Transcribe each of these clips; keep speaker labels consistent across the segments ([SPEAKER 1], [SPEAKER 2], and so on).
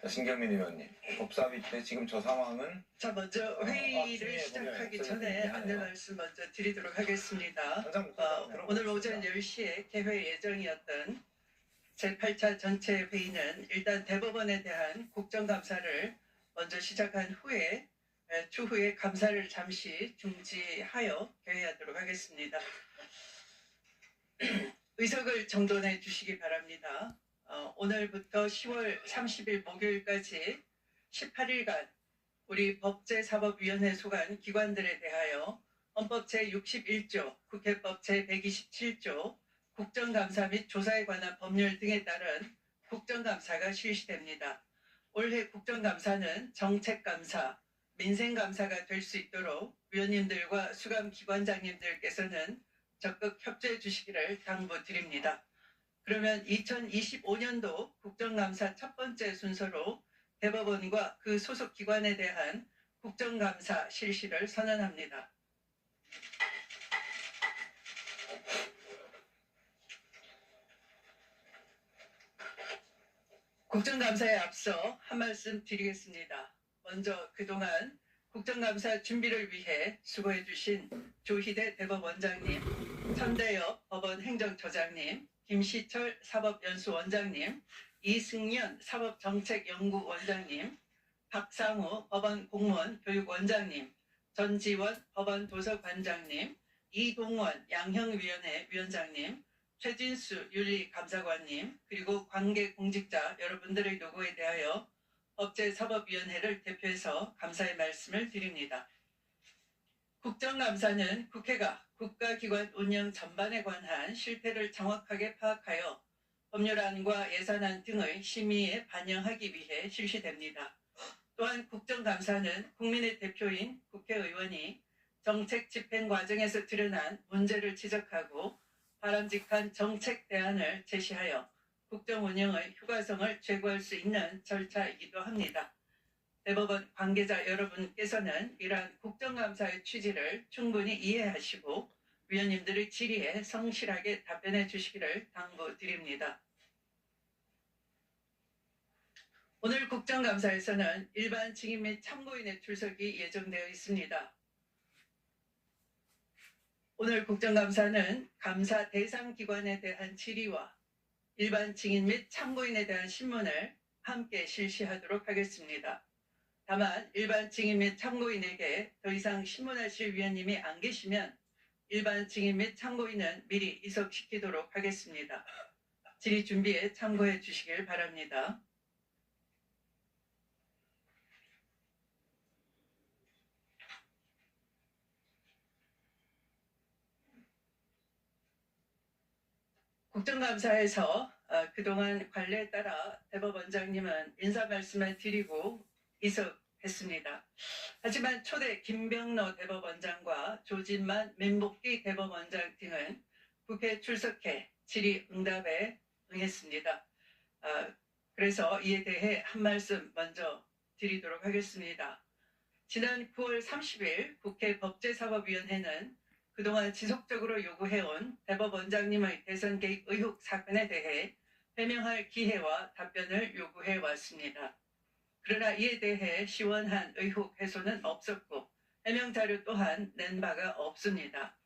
[SPEAKER 1] 자, 신경민 의원님, 법사위 때 지금 저 상황은
[SPEAKER 2] 자 먼저
[SPEAKER 1] 어,
[SPEAKER 2] 회의를
[SPEAKER 1] 어,
[SPEAKER 2] 시작하기
[SPEAKER 1] 네,
[SPEAKER 2] 전에
[SPEAKER 1] 네.
[SPEAKER 2] 안내 말씀 먼저 드리도록 하겠습니다. 어, 오늘 오전 10시에 개회 예정이었던 제8차 전체 회의는 일단 대법원에 대한 국정감사를 먼저 시작한 후에 에, 추후에 감사를 잠시 중지하여 개회하도록 하겠습니다. 의석을 정돈해 주시기 바랍니다. 어, 오늘부터 10월 30일 목요일까지 18일간 우리 법제사법위원회 소관 기관들에 대하여 헌법 제61조, 국회법 제127조, 국정감사 및 조사에 관한 법률 등에 따른 국정감사가 실시됩니다. 올해 국정감사는 정책감사, 민생감사가 될 수 있도록 위원님들과 수감기관장님들께서는 적극 협조해 주시기를 당부드립니다. 그러면 2025년도 국정감사 첫 번째 순서로 대법원과 그 소속 기관에 대한 국정감사 실시를 선언합니다. 국정감사에 앞서 한 말씀 드리겠습니다. 먼저 그동안 국정감사 준비를 위해 수고해 주신 조희대 대법원장님, 천대엽 법원 행정처장님, 김시철 사법연수원장님, 이승연 사법정책연구원장님, 박상우 법원 공무원 교육원장님, 전지원 법원 도서관장님, 이동원 양형위원회 위원장님, 최진수 윤리감사관님, 그리고 관계공직자 여러분들의 요구에 대하여 법제사법위원회를 대표해서 감사의 말씀을 드립니다. 국정감사는 국회가 국가기관 운영 전반에 관한 실태를 정확하게 파악하여 법률안과 예산안 등의 심의에 반영하기 위해 실시됩니다. 또한 국정감사는 국민의 대표인 국회의원이 정책 집행 과정에서 드러난 문제를 지적하고 바람직한 정책 대안을 제시하여 국정 운영의 효과성을 제고할 수 있는 절차이기도 합니다. 대법원 관계자 여러분께서는 이러한 국정감사의 취지를 충분히 이해하시고 위원님들의 질의에 성실하게 답변해 주시기를 당부드립니다. 오늘 국정감사에서는 일반 증인 및 참고인의 출석이 예정되어 있습니다. 오늘 국정감사는 감사 대상 기관에 대한 질의와 일반 증인 및 참고인에 대한 신문을 함께 실시하도록 하겠습니다. 다만 일반 증인 및 참고인에게 더 이상 신문하실 위원님이 안 계시면 일반 증인 및 참고인은 미리 이석시키도록 하겠습니다. 질의 준비에 참고해 주시길 바랍니다. 국정감사에서 어, 그동안 관례에 따라 대법원장님은 인사 말씀을 드리고 이석했습니다. 하지만 초대 김병로 대법원장과 조진만 민복기 대법원장 등은 국회 출석해 질의 응답에 응했습니다. 아, 그래서 이에 대해 한 말씀 먼저 드리도록 하겠습니다. 지난 9월 30일 국회 법제사법위원회는 그동안 지속적으로 요구해온 대법원장님의 대선 개입 의혹 사건에 대해 해명할 기회와 답변을 요구해 왔습니다. 그러나 이에 대해 시원한 의혹 해소는 없었고 해명 자료 또한 낸 바가 없습니다.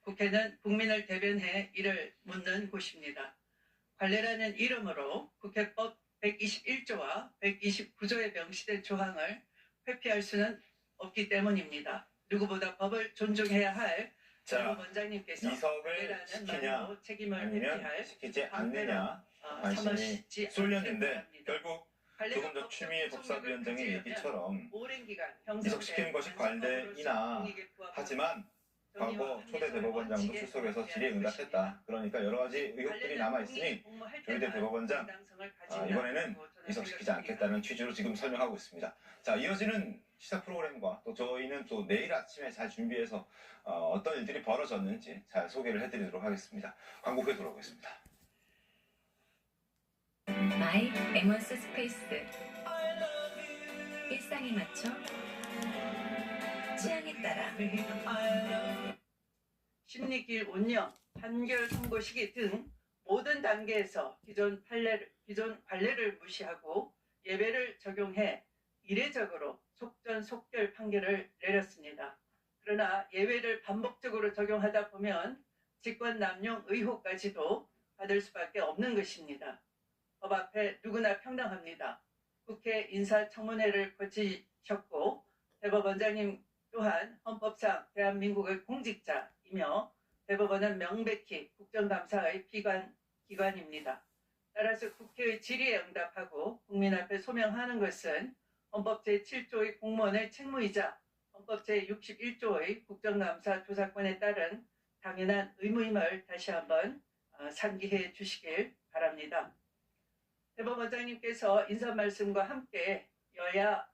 [SPEAKER 2] 국회는 국민을 대변해 이를 묻는 곳입니다. 관례라는 이름으로 국회법 121조와 129조에 명시된 조항을 회피할 수는 없기 때문입니다. 누구보다 법을 존중해야 할
[SPEAKER 1] 자,
[SPEAKER 2] 원장님께서
[SPEAKER 1] 이석을 시키냐
[SPEAKER 2] 책임을 회피할
[SPEAKER 1] 시키지 않느냐
[SPEAKER 2] 어,
[SPEAKER 1] 관심이 쏠렸는데. 결국 조금 전
[SPEAKER 2] 법적
[SPEAKER 1] 추미애
[SPEAKER 2] 구속력을
[SPEAKER 1] 법사위원장의
[SPEAKER 2] 가지려면
[SPEAKER 1] 얘기처럼 이석시키는 것이 관례이나 하지만 과거 초대 대법원장도 출석해서 질의에 응답했다. 그러니까 여러 가지 의혹들이 남아있으니 조희대 대법원장 아, 이번에는 이석시키지 않겠다는 취지로 지금 설명하고 있습니다. 자, 이어지는 시사 프로그램과 또 저희는 또 내일 아침에 잘 준비해서 어, 떤 일들이 벌어졌는지 잘 소개를 해드리도록 하겠습니다. 광고 후에 돌아오겠습니다.
[SPEAKER 3] 마이 에머스 스페이스 일상에 맞춰 취향에 따라
[SPEAKER 2] 심리길 운영, 판결 선고 시기 등 모든 단계에서 기존 판례를, 기존 관례를 무시하고 예외를 적용해 이례적으로 속전속결 판결을 내렸습니다. 그러나 예외를 반복적으로 적용하다 보면 직권 남용 의혹까지도 받을 수밖에 없는 것입니다. 법 앞에 누구나 평등합니다. 국회 인사청문회를 거치셨고 대법원장님 또한 헌법상 대한민국의 공직자이며 대법원은 명백히 국정감사의 비관 기관입니다. 따라서 국회의 질의에 응답하고 국민 앞에 소명하는 것은 헌법 제7조의 공무원의 책무이자 헌법 제61조의 국정감사 조사권에 따른 당연한 의무임을 다시 한번 어, 상기해 주시길 바랍니다. 대법원장님께서 인사 말씀과 함께 여야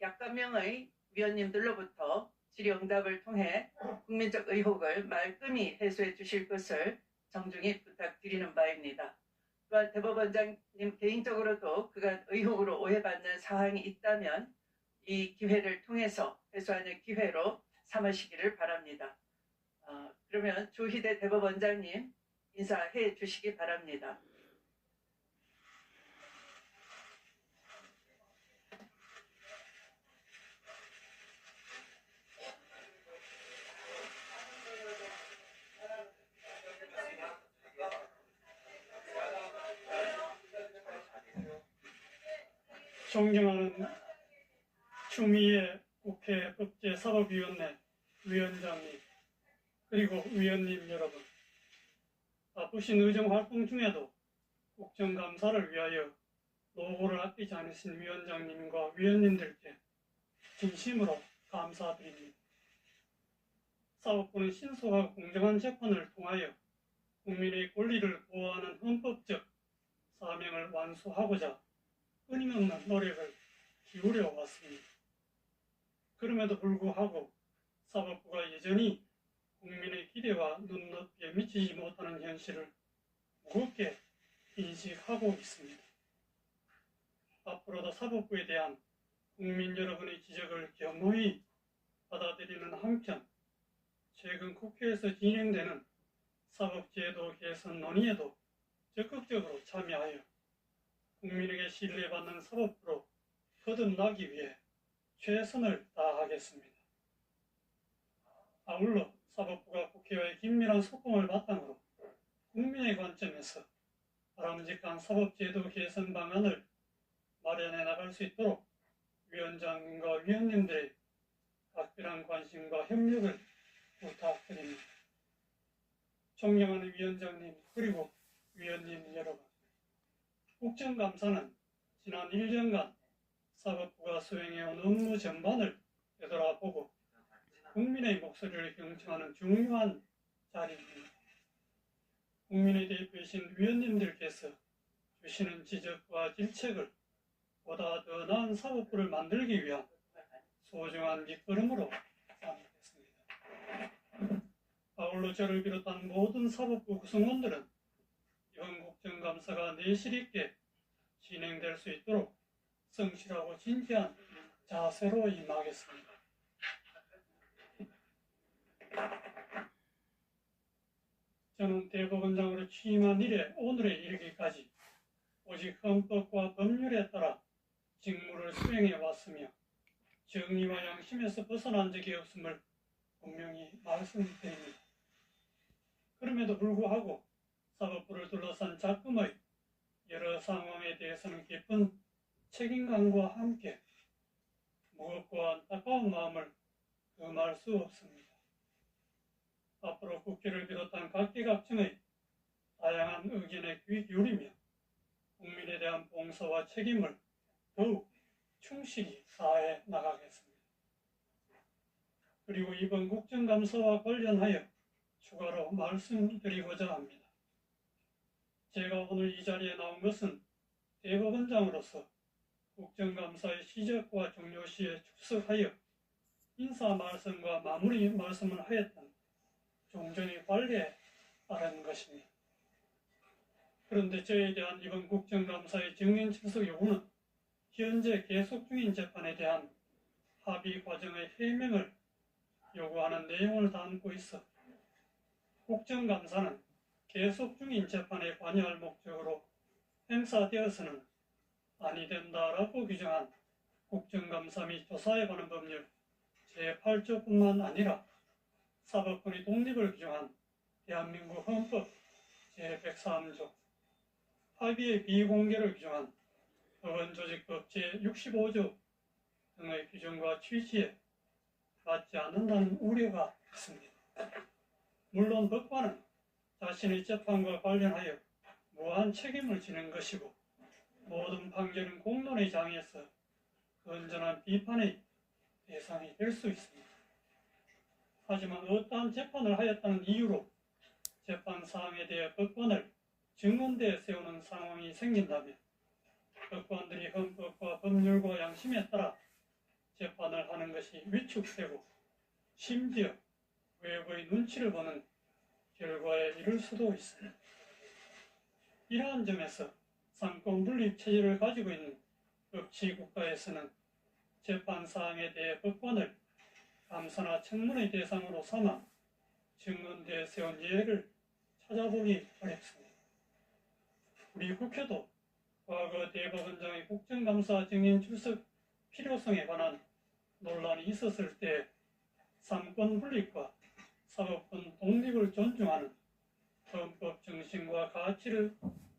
[SPEAKER 2] 약간 명의 위원님들로부터 질의응답을 통해 국민적 의혹을 말끔히 해소해 주실 것을 정중히 부탁드리는 바입니다. 또한 대법원장님 개인적으로도 그간 의혹으로 오해받는 사항이 있다면 이 기회를 통해서 해소하는 기회로 삼으시기를 바랍니다. 어, 그러면 조희대 대법원장님 인사해 주시기 바랍니다.
[SPEAKER 4] 존경하는 추미애 국회 법제사법위원회 위원장님 그리고 위원님 여러분 바쁘신 의정 활동 중에도 국정감사를 위하여 노고를 아끼지 않으신 위원장님과 위원님들께 진심으로 감사드립니다. 사법부는 신속하고 공정한 재판을 통하여 국민의 권리를 보호하는 헌법적 사명을 완수하고자 끊임없는 노력을 기울여 왔습니다. 그럼에도 불구하고 사법부가 여전히 국민의 기대와 눈높이에 미치지 못하는 현실을 무겁게 인식하고 있습니다. 앞으로도 사법부에 대한 국민 여러분의 지적을 겸허히 받아들이는 한편 최근 국회에서 진행되는 사법제도 개선 논의에도 적극적으로 참여하여 국민에게 신뢰받는 사법부로 거듭나기 위해 최선을 다하겠습니다. 아울러 사법부가 국회와의 긴밀한 소통을 바탕으로 국민의 관점에서 바람직한 사법제도 개선 방안을 마련해 나갈 수 있도록 위원장님과 위원님들의 각별한 관심과 협력을 부탁드립니다. 존경하는 위원장님 그리고 위원님 여러분 국정감사는 지난 1년간 사법부가 수행해온 업무 전반을 되돌아보고 국민의 목소리를 경청하는 중요한 자리입니다. 국민의 대표이신 위원님들께서 주시는 지적과 질책을 보다 더 나은 사법부를 만들기 위한 소중한 밑거름으로 삼겠습니다. 아울러 저를 비롯한 모든 사법부 구성원들은 국정감사가 내실 있게 진행될 수 있도록 성실하고 진지한 자세로 임하겠습니다. 저는 대법원장으로 취임한 이래 오늘에 이르기까지 오직 헌법과 법률에 따라 직무를 수행해 왔으며 정의와 양심에서 벗어난 적이 없음을 분명히 말씀드립니다. 그럼에도 불구하고 사법부를 둘러싼 작금의 여러 상황에 대해서는 깊은 책임감과 함께 무겁고 안타까운 마음을 금할 수 없습니다. 앞으로 국회를 비롯한 각계각층의 다양한 의견에 귀 기울이며 국민에 대한 봉사와 책임을 더욱 충실히 다해 나가겠습니다. 그리고 이번 국정감사와 관련하여 추가로 말씀드리고자 합니다. 제가 오늘 이 자리에 나온 것은 대법원장으로서 국정감사의 시작과 종료 시에 출석하여 인사 말씀과 마무리 말씀을 하였던 종전의 관례에 따른 것입니다. 그런데 저에 대한 이번 국정감사의 정인 출석 요구는 현재 계속 중인 재판에 대한 합의 과정의 해명을 요구하는 내용을 담고 있어 국정감사는 계속 중인 재판에 관여할 목적으로 행사되어서는 아니 된다라고 규정한 국정감사 및 조사에 관한 법률 제8조뿐만 아니라 사법권의 독립을 규정한 대한민국 헌법 제103조 합의의 비공개를 규정한 법원조직법 제65조 등의 규정과 취지에 맞지 않는다는 우려가 있습니다. 물론 법관은 자신의 재판과 관련하여 무한 책임을 지는 것이고 모든 판결은 공론의 장에서 건전한 비판의 대상이 될 수 있습니다. 하지만 어떠한 재판을 하였다는 이유로 재판 사항에 대해 법관을 증언대에 세우는 상황이 생긴다면 법관들이 헌법과 법률과 양심에 따라 재판을 하는 것이 위축되고 심지어 외부의 눈치를 보는 결과에 이를 수도 있습니다. 이러한 점에서 상권 분립 체제를 가지고 있는 법치 국가에서는 재판 사항에 대해 법관을 감사나 청문의 대상으로 삼아 증언대에 세운 예를 찾아보기 어렵습니다. 우리 국회도 과거 대법원장의 국정감사 증인 출석 필요성에 관한 논란이 있었을 때 삼권 분립과 사법권 독립을 존중하는 헌법 정신과 가치를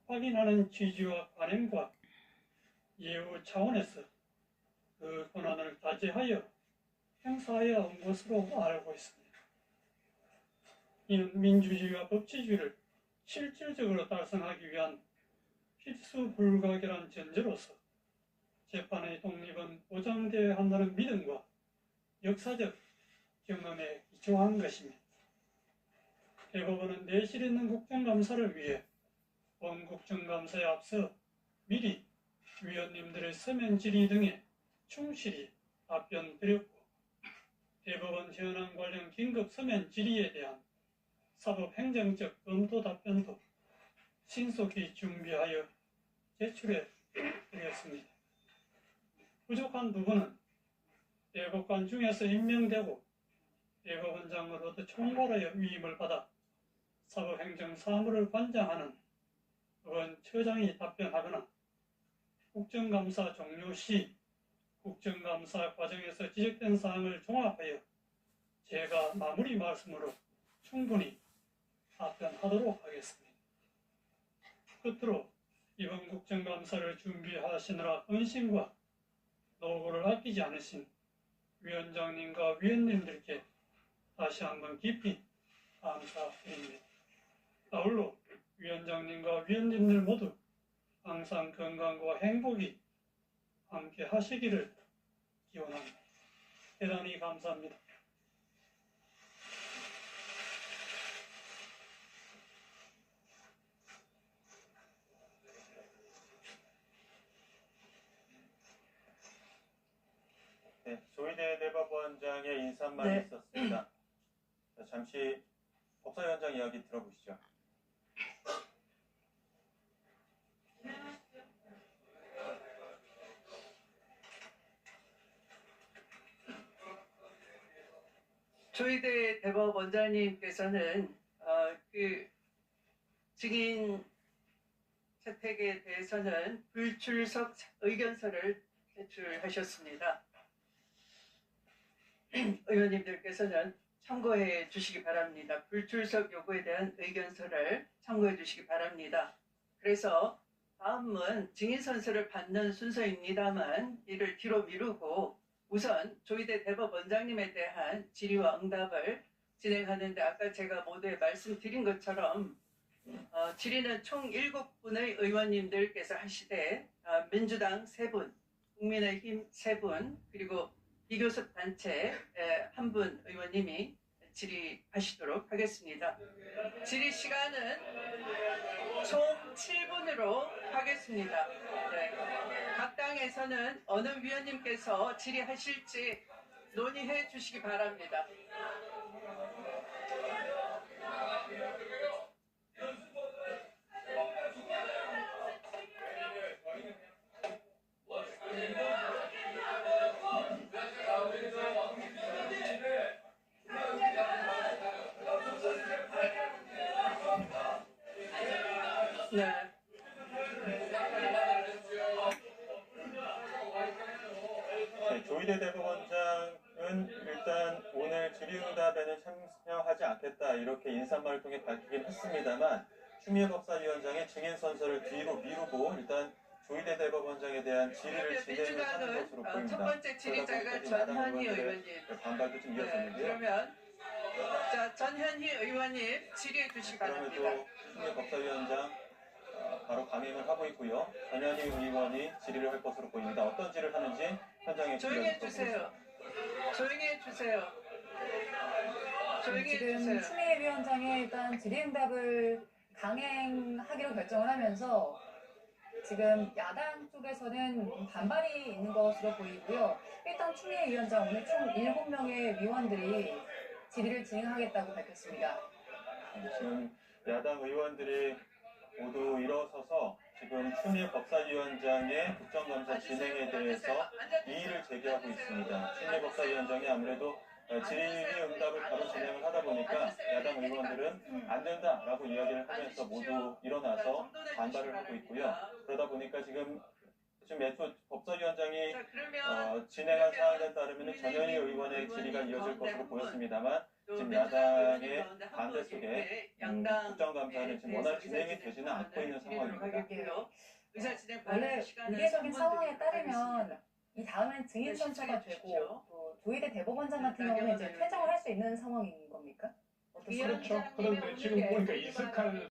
[SPEAKER 4] 확인하는 취지와 관행과 예우 차원에서 그 권한을 다재하여 행사해야 한 것으로 알고 있습니다. 이는 민주주의와 법치주의를 실질적으로 달성하기 위한 필수 불가결한 전제로서 재판의 독립은 보장되어야 한다는 믿음과 역사적 경험에 기초한 것입니다. 대법원은 내실 있는 국정감사를 위해 본 국정감사에 앞서 미리 위원님들의 서면 질의 등에 충실히 답변 드렸고 대법원 현안 관련 긴급 서면 질의에 대한 사법 행정적 검토 답변도 신속히 준비하여 제출해 드렸습니다. 부족한 부분은 대법관 중에서 임명되고 대법원장으로부터 총괄하여 위임을 받아 사법행정 사무를 관장하는 법원 처장이 답변하거나 국정감사 종료 시 국정감사 과정에서 지적된 사항을 종합하여 제가 마무리 말씀으로 충분히 답변하도록 하겠습니다. 끝으로 이번 국정감사를 준비하시느라 헌신과 노고를 아끼지 않으신 위원장님과 위원님들께 다시 한번 깊이 감사드립니다. 아울러 위원장님과 위원님들 모두 항상 건강과 행복이 함께 하시기를 기원합니다. 대단히 감사합니다.
[SPEAKER 1] 네, 조희대 대법원장의 인사말이
[SPEAKER 2] 네.
[SPEAKER 1] 있었습니다. 자, 잠시 법사위원장 이야기 들어보시죠.
[SPEAKER 2] 조희대 대법원장님께서는 어, 그 증인 채택에 대해서는 불출석 의견서를 제출하셨습니다. 의원님들께서는 참고해 주시기 바랍니다. 불출석 요구에 대한 의견서를 참고해 주시기 바랍니다. 그래서 다음은 증인 선서를 받는 순서입니다만 이를 뒤로 미루고 우선 조희대 대법원장님에 대한 질의와 응답을 진행하는데 아까 제가 모두에 말씀드린 것처럼 어, 질의는 총 7분의 의원님들께서 하시되 어, 민주당 3분, 국민의힘 3분, 그리고 비교섭 단체 한분 의원님이 질의하시도록 하겠습니다. 질의 시간은 총 7분으로 하겠습니다. 네. 각 당에서는 어느 위원님께서 질의하실지 논의해 주시기 바랍니다.
[SPEAKER 5] 참여하지 않겠다 이렇게 인사말을 통해 밝히긴 했습니다만 추미애 법사위원장의 증인 선서를 뒤로 미루고 일단 조희대 대법원장에 대한 질의를 진행을 하는
[SPEAKER 2] 민주당은
[SPEAKER 5] 것으로
[SPEAKER 2] 어, 첫
[SPEAKER 5] 보입니다.
[SPEAKER 2] 번째 질의자가 전현희 의원님.
[SPEAKER 5] 반발도 좀
[SPEAKER 2] 네,
[SPEAKER 5] 이어졌는데요.
[SPEAKER 2] 그러면 자 전현희 의원님 질의해 주시기 바랍니다.
[SPEAKER 5] 그럼에도 추미애 법사위원장 어, 바로 감행을 하고 있고요. 전현희 의원이 질의를 할 것으로 보입니다. 어떤 질의를 하는지 현장에
[SPEAKER 2] 조용히 해주세요. 조용히 해주세요.
[SPEAKER 6] 지금. 추미애 위원장의 일단 질의응답을 강행하기로 결정을 하면서 지금 야당 쪽에서는 반발이 있는 것으로 보이고요. 일단 추미애 위원장 오늘 총 7명의 위원들이 질의를 진행하겠다고 밝혔습니다.
[SPEAKER 5] 지금 야당 의원들이 모두 일어서서 지금 추미애 법사위원장의 국정감사 진행에 대해서 이의를 제기하고 있습니다. 추미애 법사위원장이 아무래도 어, 질의 응답을 바로 진행을 하다 보니까 야당 의원들은 안 된다라고 이야기를 하면서 모두 일어나서 반발을 하고 있고요. 그러다 보니까 지금 지금 애초 법사위원장이 어, 진행한 사항에 따르면 전현희 의원의 질의가 이어질 것으로 보였습니다만 지금 야당의 반대 속에 음, 국정감사는 지금 원활히 진행이 되지는 않고 있는 상황입니다.
[SPEAKER 2] 의사 진행
[SPEAKER 6] 원래 의례적인 상황에 따르면 이 다음엔 증인 선서가 되고 또 조희대 대법원장 같은 경우는 이제 퇴정을 할 수 있는 상황인 겁니까? 어떻습니까?
[SPEAKER 7] 그렇죠. 그런데 지금 보니까 이석할